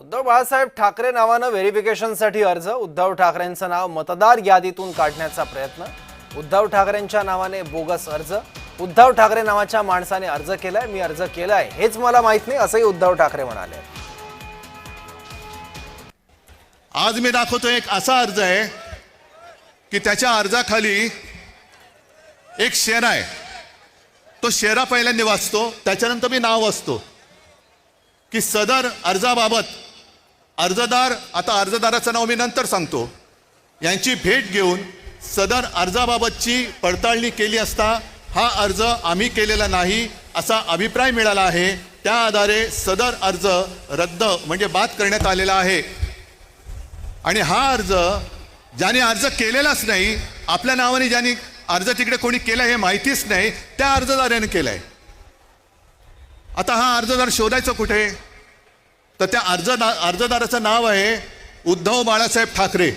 उद्धव बाळासाहेब ठाकरे नावानं व्हेरिफिकेशनसाठी अर्ज. उद्धव ठाकरेंचं नाव मतदार यादीतून काढण्याचा प्रयत्न. उद्धव ठाकरेंच्या नावाने बोगस अर्ज. उद्धव ठाकरे नावाच्या माणसाने अर्ज केलाय. मी अर्ज केलाय. हेच मला माहीत नाही असंही उद्धव ठाकरे म्हणाले. आज मी दाखवतो एक असा अर्ज आहे की त्याच्या अर्जाखाली एक शेरा आहे. तो शेरा पहिल्यांदा वाचतो त्याच्यानंतर मी नाव वाचतो की सदर अर्जाबाबत अर्जदार आता अर्जदाराचं नाव मी नंतर सांगतो. यांची भेट घेऊन सदर अर्जाबाबतची पडताळणी केली असता हा अर्ज आम्ही केलेला नाही असा अभिप्राय मिळाला आहे. त्या आधारे सदर अर्ज रद्द म्हणजे बाद करण्यात आलेला आहे. आणि हा अर्ज ज्याने अर्ज केलेलाच नाही आपल्या नावाने ज्याने अर्ज तिकडे कोणी केला हे माहितीच नाही त्या अर्जदाराने केलाय. आता हा अर्जदार शोधायचं कुठे? तर त्या अर्जदा अर्जदाराचं नाव आहे उद्धव बाळासाहेब ठाकरे.